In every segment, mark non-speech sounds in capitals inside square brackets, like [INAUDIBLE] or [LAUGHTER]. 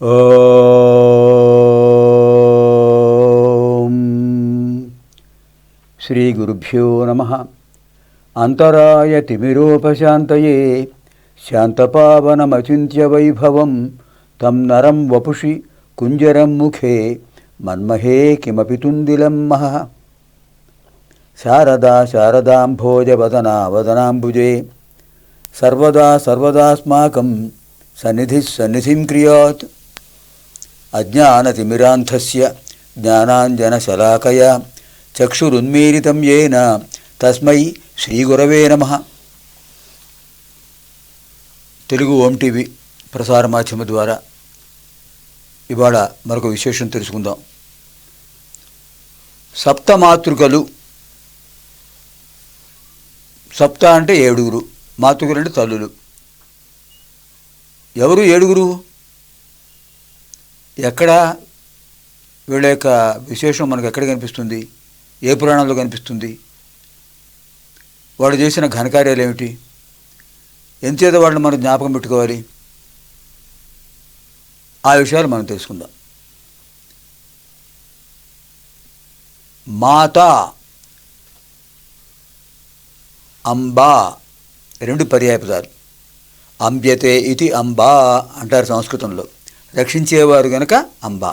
శ్రీ గురుభ్యో నమ. అంతరాయ తిమిరోపశాంతయే. శాంతపావనమచింత్య వైభవం తం నరం వపుషి కుంజరం ముఖే. మన్మహే కిమపి తుందిలం మహ. శారదా శారదాంభోజవదనా వదనాంబుజే సర్వదా సర్వదాస్మాకం సన్నిధి సన్నిధిం క్రియాత్. అజ్ఞానతిమిరాంధస్య జ్ఞానాంజనశలాకయా చక్షురున్మీలితం ఏన తస్మై శ్రీగురవే నమ తెలుగు ఓం టీవీ ప్రసార మాధ్యమ ద్వారా ఇవాళ మరొక విశేషం తెలుసుకుందాం సప్తమాతృకలు సప్త అంటే ఏడుగురు మాతృకలు అంటే తల్లులు। ఎవరు ఏడుగురు? ఎక్కడ వీళ్ళ యొక్క విశేషం మనకు ఎక్కడ కనిపిస్తుంది? ఏ పురాణంలో కనిపిస్తుంది? వాడు చేసిన ఘనకార్యాలు ఏమిటి? ఎంతేత వాళ్ళని మనం జ్ఞాపకం పెట్టుకోవాలి? ఆ విషయాలు మనం తెలుసుకుందాం. మాత అంబా రెండు పర్యాయపదాలు. అంబ్యతే ఇది అంబా అంటారు సంస్కృతంలో. రక్షించేవారు గనక అంబ.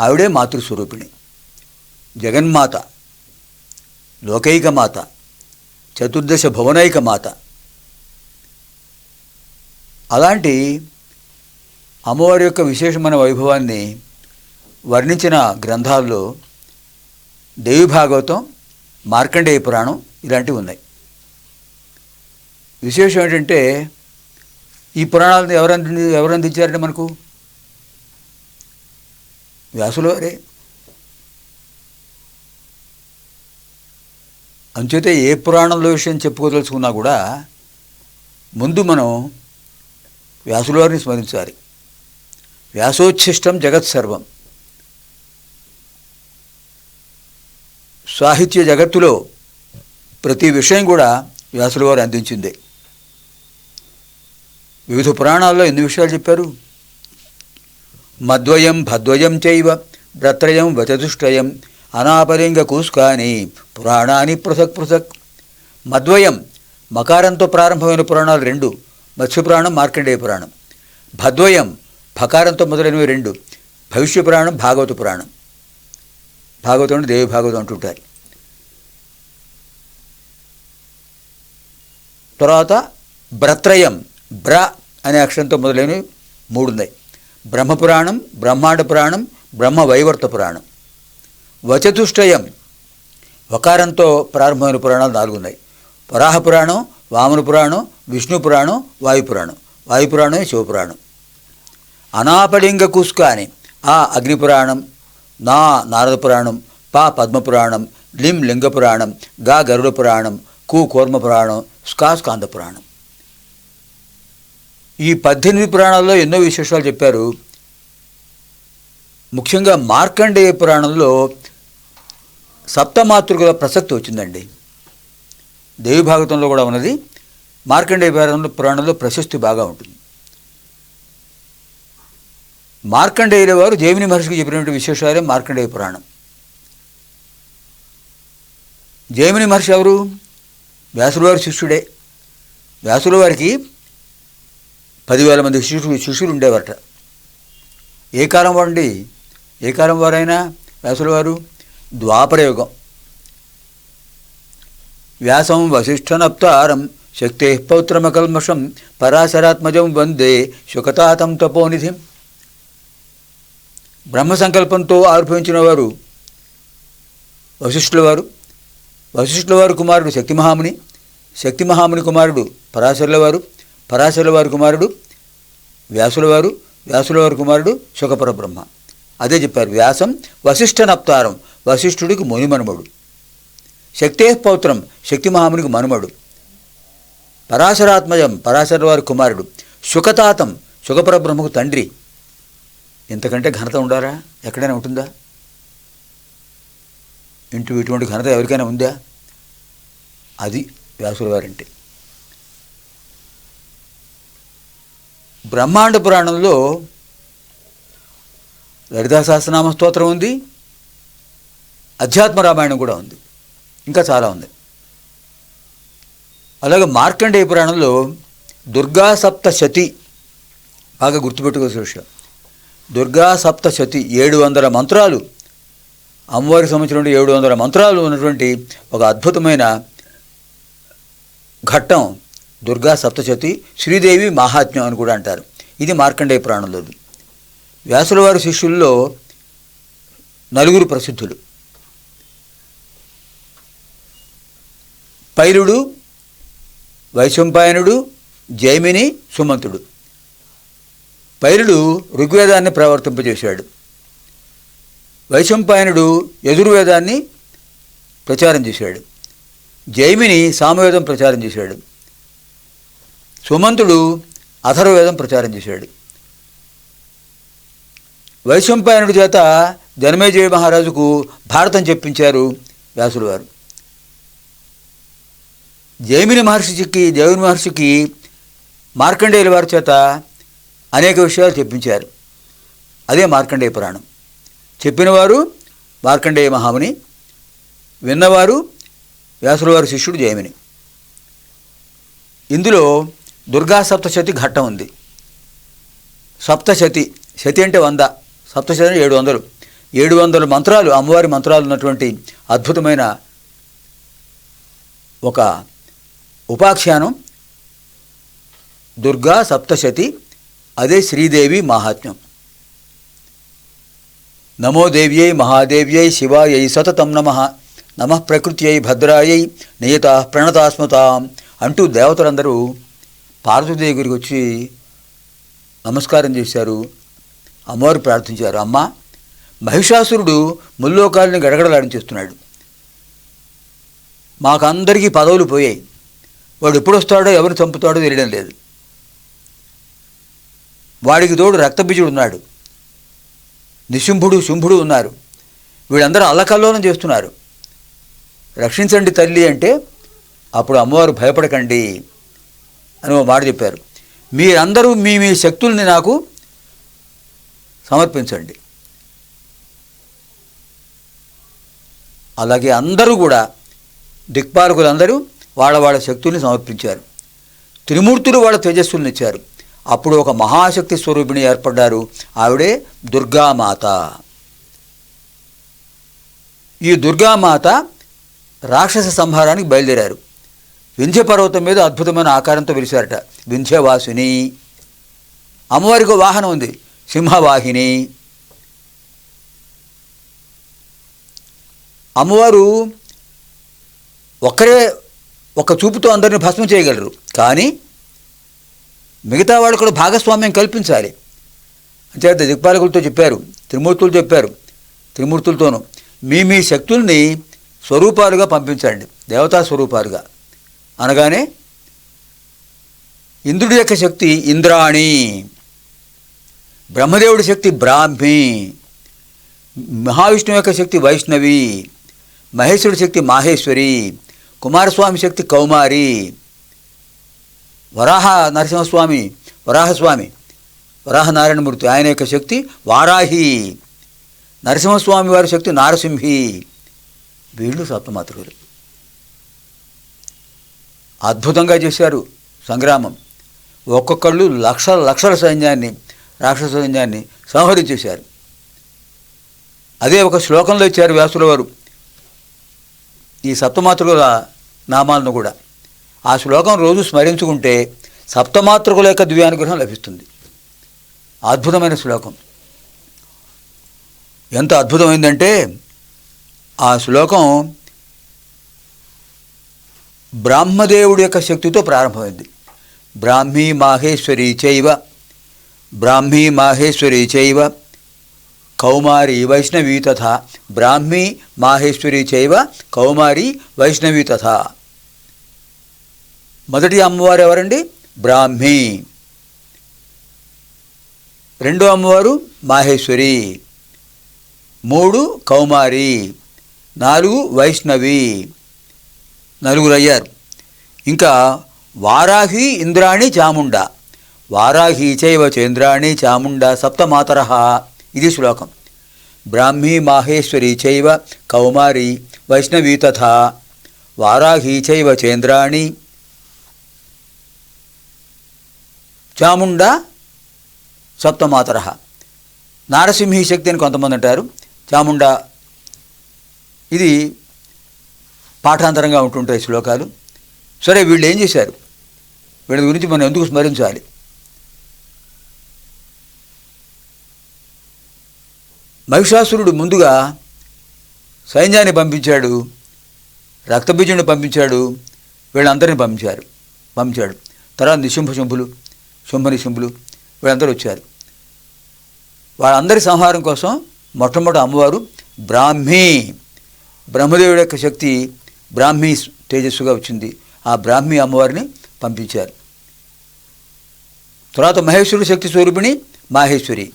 ఆవిడే మాతృస్వరూపిణి. జగన్మాత. లోకైక మాత చతుర్దశ భువనైక మాత అలాంటి అమ్మవారి యొక్క విశేషమైన వైభవాన్ని వర్ణించిన గ్రంథాల్లో దేవి భాగవతం మార్కండేయ పురాణం ఇలాంటివి ఉన్నాయి. విశేషం ఏంటంటే ఈ పురాణాలను ఎవరు అంది ఎవరు అందించారండి మనకు? వ్యాసులు వారే అంచేతే ఏ పురాణంలో విషయం చెప్పుకోదలుచుకున్నా కూడా ముందు మనం వ్యాసుల వారిని స్మరించాలి. వ్యాసోచ్ఛిష్టం జగత్ సర్వం. సాహిత్య జగత్తులో ప్రతి విషయం కూడా వ్యాసుల వారు అందించిందే. వివిధ పురాణాల్లో ఎన్ని విషయాలు చెప్పారు? మద్వయం భద్వయం చైవ భ్రత్రయం వచతుష్టయం అనాపరింగ కూస్కాని పురాణాని పృథక్ పృథక్. మద్వయం మకారంతో ప్రారంభమైన పురాణాలు రెండు మత్స్యపురాణం మార్కండేయ పురాణం. భద్వయం భకారంతో మొదలైనవి రెండు భవిష్య పురాణం భాగవత పురాణం. భాగవతం అంటే దేవి భాగవతం అంటుంటారు తర్వాత బ్రత్రయం బ్ర అనే అక్షరంతో మొదలైనవి మూడు ఉన్నాయి బ్రహ్మపురాణం బ్రహ్మాండ పురాణం బ్రహ్మ వైవర్త పురాణం. వచతుష్టయం వకారంతో ప్రారంభమైన పురాణాలు నాలుగు ఉన్నాయి వరాహ పురాణం వామన పురాణం విష్ణు పురాణం వాయుపురాణం వాయుపురాణం శివపురాణం అనాపలింగ కుస్క అని ఆ అగ్నిపురాణం నా నారద పురాణం పా పద్మపురాణం లిం లింగ పురాణం గా గరుడ పురాణం కు కూర్మ పురాణం స్కా స్కాంద పురాణం. ఈ పద్దెనిమిది పురాణాల్లో ఎన్నో విశేషాలు చెప్పారు. ముఖ్యంగా మార్కండేయ పురాణంలో సప్తమాతృకల ప్రసక్తి వచ్చిందండి. దేవి భాగవతంలో కూడా ఉన్నది. మార్కండేయ పురాణంలో పురాణంలో ప్రశస్తి బాగా ఉంటుంది. మార్కండేయుల వారు దేవిని మహర్షికి చెప్పినటువంటి విశేషాలే మార్కండేయ పురాణం. జైమిని మహర్షి ఎవరు? వ్యాసుల వారి శిష్యుడే. వ్యాసుల వారికి పదివేల మంది శిష్యులు శిష్యులు ఉండేవారట. ఏ కాలం వారండి? ఏ కాలం వారైనా? వ్యాసుల వారు ద్వాపరయుగం వ్యాసం వశిష్ఠనప్తారం శక్తే పౌత్రమకల్మషం పరాశరాత్మజం వందే శుకతాతం తపోనిధిం. బ్రహ్మ సంకల్పంతో ఆవిర్భవించిన వారు వశిష్ఠుల వారు వశిష్ఠుల వారు కుమారుడు శక్తిమహాముని శక్తిమహాముని కుమారుడు పరాశరుల వారు పరాశరుల వారి కుమారుడు వ్యాసుల వారు వ్యాసుల వారి కుమారుడు సుఖపర బ్రహ్మ అదే చెప్పారు వ్యాసం వశిష్ఠ నప్తారం వశిష్ఠుడికి మునిమనుమడు. శక్తే పౌత్రం శక్తి మహామునికి మనుమడు. పరాశరాత్మజం పరాశర వారి కుమారుడు సుఖతాతం సుఖపర బ్రహ్మకు తండ్రి. ఇంతకంటే ఘనత ఉండారా ఎక్కడైనా ఉంటుందా? ఇంటూ ఇటువంటి ఘనత ఎవరికైనా ఉందా? అది వ్యాసుల వారంటే. బ్రహ్మాండ పురాణంలో లలితా సహస్రనామ స్తోత్రం ఉంది అధ్యాత్మ రామాయణం కూడా ఉంది ఇంకా చాలా ఉంది. అలాగే మార్కండేయ పురాణంలో దుర్గా సప్తశతి బాగా గుర్తుపెట్టుకోవాల్సిన విషయం దుర్గా సప్తశతి ఏడు వందల మంత్రాలు అమ్మవారికి సంబంధించిన ఏడు వందల మంత్రాలు ఉన్నటువంటి ఒక అద్భుతమైన ఘట్టం దుర్గా సప్తశతి శ్రీదేవి మహాత్మ్యం అని కూడా అంటారు. ఇది మార్కండేయ పురాణంలోది. వ్యాసుల వారి శిష్యుల్లో నలుగురు ప్రసిద్ధులు. పైలుడు వైశంపాయనుడు జైమిని సుమంతుడు. పైలుడు ఋగ్వేదాన్ని ప్రవర్తింపజేశాడు. వైశంపాయనుడు యజుర్వేదాన్ని ప్రచారం చేశాడు. జైమిని సామవేదం ప్రచారం చేశాడు. సుమంతుడు అథర్వవేదం ప్రచారం చేశాడు. వైశంపాయనుడి చేత జనమేజయ మహారాజుకు భారతం చెప్పించారు వ్యాసులు వారు. జైమిని మహర్షికి జైమిని మహర్షికి మార్కండేయుల వారి చేత అనేక విషయాలు చెప్పించారు. అదే మార్కండేయ పురాణం. చెప్పినవారు మార్కండేయ మహాముని విన్నవారు వ్యాసుల వారి శిష్యుడు జైమిని. ఇందులో దుర్గా సప్తశతి ఘట్టం ఉంది. సప్తశతి శతి అంటే వంద సప్తశతి అంటే ఏడు వందలు ఏడు వందల మంత్రాలు అమ్మవారి మంత్రాలు ఉన్నటువంటి అద్భుతమైన ఒక ఉపాఖ్యానం దుర్గా సప్తశతి అదే శ్రీదేవి మహాత్మ్యం. నమో దేవ్యై మహాదేవ్యై శివాయై సతతం నమ నమ ప్రకృత్యై భద్రాయై నియత ప్రణతాస్మతాం అంటూ దేవతలందరూ పార్వతీదేవి దగ్గరికి వచ్చి నమస్కారం చేశారు. అమ్మవారు ప్రార్థించారు అమ్మ మహిషాసురుడు ముల్లోకాలని గడగడలాడించేస్తున్నాడు మాకందరికీ పదవులు పోయాయి. వాడు ఎప్పుడు వస్తాడో ఎవరు చంపుతాడో తెలియడం లేదు. వాడికి తోడు రక్తబీజుడు ఉన్నాడు. నిశుంభుడు శుంభుడు ఉన్నారు. వీళ్ళందరూ అల్లకల్లోనం చేస్తున్నారు. రక్షించండి తల్లి అంటే అప్పుడు అమ్మవారు భయపడకండి. అని ఓ మాట చెప్పారు. మీరందరూ మీ మీ శక్తుల్ని నాకు సమర్పించండి. అలాగే అందరూ కూడా దిక్పాలకులందరూ వాళ్ళ వాళ్ళ శక్తుల్ని సమర్పించారు. త్రిమూర్తులు వాళ్ళ తేజస్సుల్ని ఇచ్చారు. అప్పుడు ఒక మహాశక్తి స్వరూపిణి ఏర్పడ్డారు. ఆవిడే దుర్గామాత. ఈ దుర్గామాత రాక్షస సంహారానికి బయలుదేరారు. వింధ్య పర్వతం మీద అద్భుతమైన ఆకారంతో వెలిశారట. వింధ్యవాసిని. అమ్మవారికి ఒక వాహనం ఉంది. సింహవాహిని. అమ్మవారు ఒక్కరే ఒక చూపుతో అందరిని భస్మం చేయగలరు. కానీ మిగతా వాళ్ళు కూడా భాగస్వామ్యం కల్పించాలి. అంచేత దిక్పాలకులతో చెప్పారు. త్రిమూర్తులు చెప్పారు. త్రిమూర్తులతోనూ మీ మీ శక్తుల్ని స్వరూపాలుగా పంపించండి. దేవతా స్వరూపాలుగా. అనగానే ఇంద్రుడి యొక్క శక్తి ఇంద్రాణి బ్రహ్మదేవుడి శక్తి బ్రాహ్మి మహావిష్ణువు యొక్క శక్తి వైష్ణవి మహేశ్వరుడి శక్తి మాహేశ్వరి కుమారస్వామి శక్తి కౌమారి వరాహ నరసింహస్వామి వరాహస్వామి వరాహ నారాయణమూర్తి ఆయన యొక్క శక్తి వారాహి నరసింహస్వామి వారి శక్తి నారసింహి. వీళ్ళు సప్తమాతృలు అద్భుతంగా చేశారు సంగ్రామం. ఒక్కొక్కళ్ళు లక్షల లక్షల సైన్యాన్ని రాక్షస సైన్యాన్ని సంహరించేశారు అదే ఒక శ్లోకంలో ఇచ్చారు వ్యాసుల వారు. ఈ సప్తమాతృకుల నామాలను కూడా. ఆ శ్లోకం రోజు స్మరించుకుంటే సప్తమాతృకుల యొక్క దివ్యానుగ్రహం లభిస్తుంది. అద్భుతమైన శ్లోకం. ఎంత అద్భుతమైందంటే ఆ శ్లోకం బ్రాహ్మదేవుడి యొక్క శక్తితో ప్రారంభమైంది. బ్రాహ్మీ మాహేశ్వరి చైవ బ్రాహ్మీ మాహేశ్వరి చైవ కౌమారి వైష్ణవి తథా బ్రాహ్మీ మాహేశ్వరి చైవ కౌమారి వైష్ణవి తథా. మొదటి అమ్మవారు ఎవరండి? బ్రాహ్మీ. రెండో అమ్మవారు మాహేశ్వరి. మూడు కౌమారి. నాలుగు వైష్ణవి. నలుగురు అయ్యారు ఇంకా వారాహి ఇంద్రాణి చాముండ. వారాహి చైవ చంద్రాణి చాముండ సప్తమాతర. ఇది శ్లోకం. బ్రాహ్మీ మాహేశ్వరి చైవ కౌమారి వైష్ణవీ తథా. వారాహి చైవ చంద్రాణి చాముండ సప్తమాతర. నారసింహి శక్తి అని కొంతమంది అంటారు. చాముండ. ఇది పాఠాంతరంగా ఉంటుంటాయి శ్లోకాలు. సరే వీళ్ళు ఏం చేశారు? వీళ్ళ గురించి మనం ఎందుకు స్మరించాలి? మహిషాసురుడు ముందుగా సైన్యాన్ని పంపించాడు రక్తబీజుని పంపించాడు వీళ్ళందరినీ పంపించారు పంపించాడు. తర్వాత నిశుంభ శుంభులు శుంభ నిశుంభులు వీళ్ళందరూ వచ్చారు. వాళ్ళందరి సంహారం కోసం మొట్టమొదటి అమ్మవారు బ్రాహ్మీ బ్రహ్మదేవుడి యొక్క శక్తి బ్రాహ్మీ తేజస్సుగా వచ్చింది. ఆ బ్రాహ్మీ అమ్మవారిని పంపించారు. తర్వాత మహేశ్వరుడు శక్తి స్వరూపిణి మాహేశ్వరి.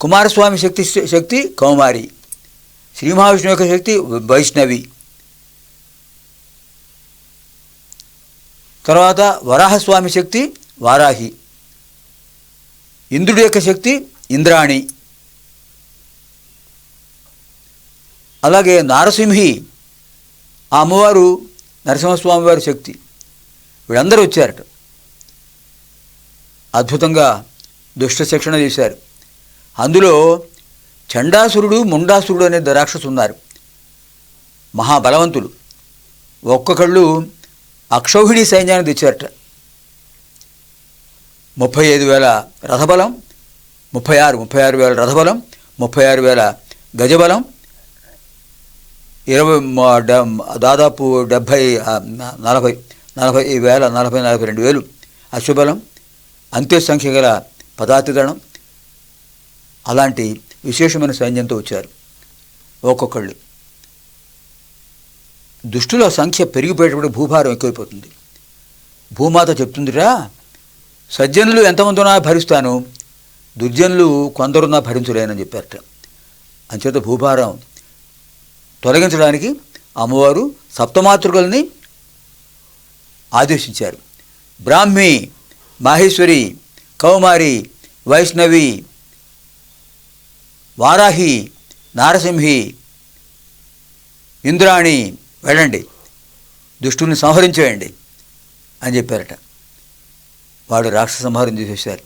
కుమారస్వామి శక్తి శక్తి కౌమారి. శ్రీ మహావిష్ణువు యొక్క శక్తి వైష్ణవి. తర్వాత వరాహస్వామి శక్తి వారాహి. ఇంద్రుడి యొక్క శక్తి ఇంద్రాణి. అలాగే నారసింహి ఆ అమ్మవారు నరసింహస్వామి వారి శక్తి. వీళ్ళందరూ వచ్చారట. అద్భుతంగా దుష్ట శిక్షణ చేశారు. అందులో చండాసురుడు ముండాసురుడు అనే రాక్షసు ఉన్నారు. మహాబలవంతులు. ఒక్కొక్కళ్ళు అక్షౌహిణి సైన్యాన్ని తెచ్చారట. ముప్పై ఐదు వేల రథబలం ముప్పై ఆరు ముప్పై ఆరు వేల రథబలం ముప్పై ఆరు వేల గజబలం ఇరవై దాదాపు డెబ్భై నలభై నలభై వేల నలభై నలభై రెండు వేలు అశుబలం అంత్య సంఖ్య గల పదాతిదళం అలాంటి విశేషమైన సైన్యంతో వచ్చారు ఒక్కొక్కళ్ళు. దుష్టుల సంఖ్య పెరిగిపోయేటప్పుడు భూభారం ఎక్కువైపోతుంది. భూమాత చెప్తుందిరా సజ్జనులు ఎంతమంది ఉన్నా భరిస్తాను దుర్జనులు కొందరున్నా భరించలేనని చెప్పారట. అంచేత భూభారం తొలగించడానికి అమ్మవారు సప్తమాతృకల్ని ఆదేశించారు. బ్రాహ్మి మాహేశ్వరి కౌమారి వైష్ణవి వారాహి నారసింహి ఇంద్రాణి వెళ్ళండి. దుష్టుని సంహరించేయండి అని చెప్పారట. వాడు రాక్షస సంహారం చేసేసారు.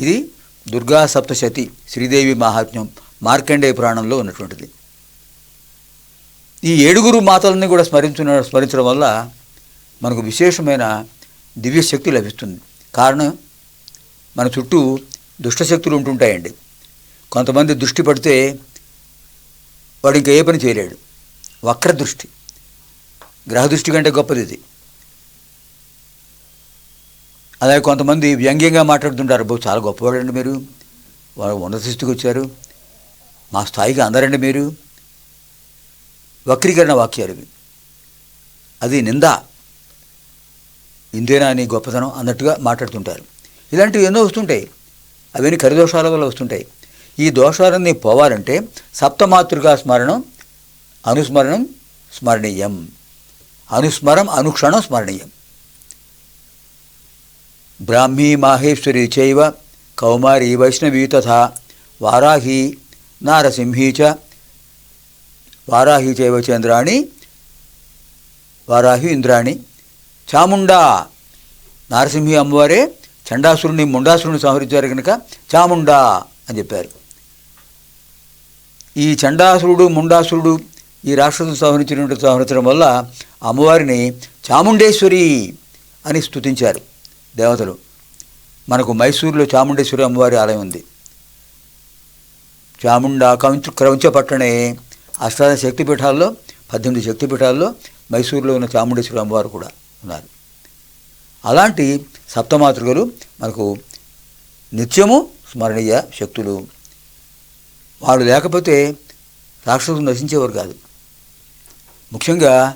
ఇది దుర్గా సప్తశతి శ్రీదేవి మహాత్మ్యం మార్కండేయ పురాణంలో ఉన్నటువంటిది. ఈ ఏడుగురు మాతలని కూడా స్మరించిన స్మరించడం వల్ల మనకు విశేషమైన దివ్యశక్తి లభిస్తుంది. కారణం మన చుట్టూ దుష్టశక్తులు ఉంటుంటాయండి. కొంతమంది దృష్టి పడితే వాడు ఇంకా ఏ పని చేయలేడు. వక్ర దృష్టి గ్రహ దృష్టి కంటే గొప్పది ఇది. అలాగే కొంతమంది వ్యంగ్యంగా మాట్లాడుతుంటారు. బాబు చాలా గొప్పవాడండి మీరు. వాళ్ళు ఉన్నత స్థితికి వచ్చారు. మా స్థాయికి అందరండి మీరు. వక్రీకరణ వాక్యాలు ఇవి. అది నింద. ఇందేనా నీ గొప్పతనం అన్నట్టుగా మాట్లాడుతుంటారు. ఇలాంటివి ఎన్నో వస్తుంటాయి. అవన్నీ కరిదోషాల వల్ల వస్తుంటాయి. ఈ దోషాలన్నీ పోవాలంటే సప్తమాతృగా స్మరణం అనుస్మరణం స్మరణీయం. అనుస్మరం అనుక్షణం స్మరణీయం. బ్రాహ్మీ మాహేశ్వరి చైవ కౌమారి వైష్ణవీ తథా వారాహి నారసింహీ చ వారాహి చైవచేంద్రాణి వారాహి ఇంద్రాణి. చాముండా నారసింహి అమ్మవారే చండాసురుని ముండాసురుని సంహరించారు కనుక చాముండా అని చెప్పారు. ఈ చండాసురుడు ముండాసురుడు ఈ రాక్షసుని సంహరించినటువంటి సంహరించడం వల్ల అమ్మవారిని చాముండేశ్వరి అని స్తుతించారు దేవతలు. మనకు మైసూరులో చాముండేశ్వరి అమ్మవారి ఆలయం ఉంది. చాముండా కౌంచ క్రౌంచ పట్టణే అష్టాదశ శక్తిపీఠాల్లో పద్దెనిమిది శక్తిపీఠాల్లో మైసూరులో ఉన్న చాముండేశ్వరి అమ్మవారు కూడా ఉన్నారు. అలాంటి సప్తమాతృకలు మనకు నిత్యము స్మరణీయ శక్తులు. వాళ్ళు లేకపోతే రాక్షసులు నశించేవారు కాదు. ముఖ్యంగా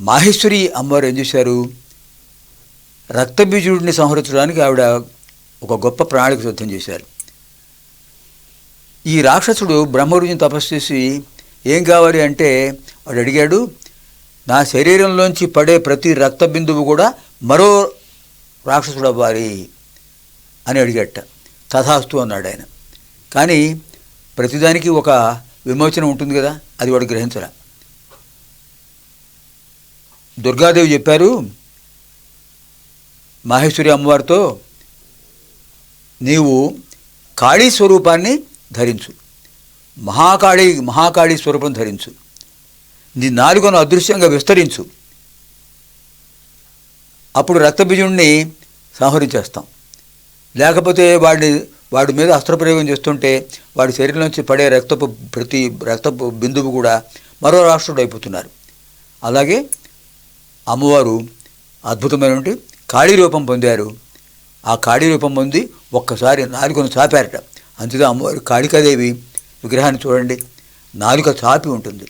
మాహేశ్వరి అమ్మవారు ఏం చేశారు? రక్తబీజుడిని సంహరించడానికి ఆవిడ ఒక గొప్ప ప్రణాళిక సిద్ధం చేశారు. ఈ రాక్షసుడు బ్రహ్మరుజుని తపస్సు చేసి ఏం కావాలి అంటే వాడు అడిగాడు నా శరీరంలోంచి పడే ప్రతి రక్త బిందువు కూడా మరో రాక్షసుడు అవ్వాలి అని అడిగట. తథాస్తు అన్నాడు ఆయన. కానీ ప్రతిదానికి ఒక విమోచన ఉంటుంది కదా అది వాడు గ్రహించరా. దుర్గాదేవి చెప్పారు మాహేశ్వరి అమ్మవారితో నీవు కాళీ స్వరూపాన్ని ధరించు. మహాకాళి మహాకాళి స్వరూపం ధరించు. నీ నాలుగను అదృశ్యంగా విస్తరించు. అప్పుడు రక్తబీజుణ్ణి సంహరించేస్తాం. లేకపోతే వాడి వాడి మీద అస్త్రప్రయోగం చేస్తుంటే వాడి శరీరంలోంచి పడే రక్తపు ప్రతి రక్తపు బిందువు కూడా మరో రాష్ట్రుడు అయిపోతున్నారు. అలాగే అమ్మవారు అద్భుతమైనటువంటి కాళీ రూపం పొందారు. ఆ కాళీ రూపం పొంది ఒక్కసారి నాలుగును చాపారట. అంతేగా అమ్మవారు కాళికాదేవి విగ్రహాన్ని చూడండి. నాలుక చాపి ఉంటుంది.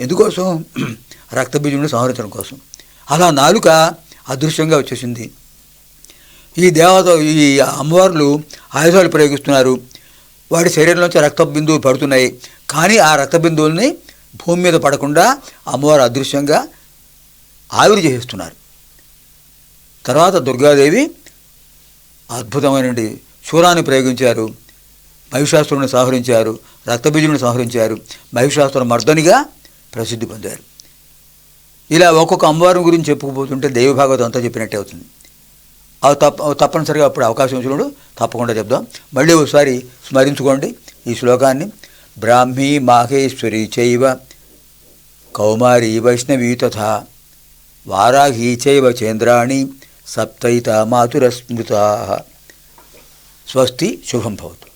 ఎందుకోసం? [CLEARS THROAT] రక్తబీజుని సంహరించడం కోసం. అలా నాలుక అదృశ్యంగా వచ్చేసింది. ఈ దేవత ఈ అమ్మవార్లు ఆయుధాలు ప్రయోగిస్తున్నారు. వాడి శరీరంలోంచి రక్త బిందువులు పడుతున్నాయి. కానీ ఆ రక్త బిందువుల్ని భూమి మీద పడకుండా అమ్మవారు అదృశ్యంగా ఆవిరి చేసేస్తున్నారు. తర్వాత దుర్గాదేవి అద్భుతమైనటువంటి శూరాన్ని ప్రయోగించారు మహిషాసురుని సంహరించారు రక్తబీజుని సంహరించారు మహిషాసుర మర్దనిగా ప్రసిద్ధి పొందారు. ఇలా ఒక్కొక్క అమ్మవారి గురించి చెప్పుకుపోతుంటే దైవభాగవతం అంతా చెప్పినట్టే అవుతుంది. అవి తప్ప తప్పనిసరిగా అప్పుడు అవకాశం వచ్చినప్పుడు తప్పకుండా చెప్దాం. మళ్ళీ ఒకసారి స్మరించుకోండి ఈ శ్లోకాన్ని. బ్రాహ్మీ మాహేశ్వరి చైవ కౌమారి వైష్ణవీ తథా వారాహీ చైవ చేంద్రాణి సప్తైత మాతురస్మృతా. स्वस्ति शुभम भवतु।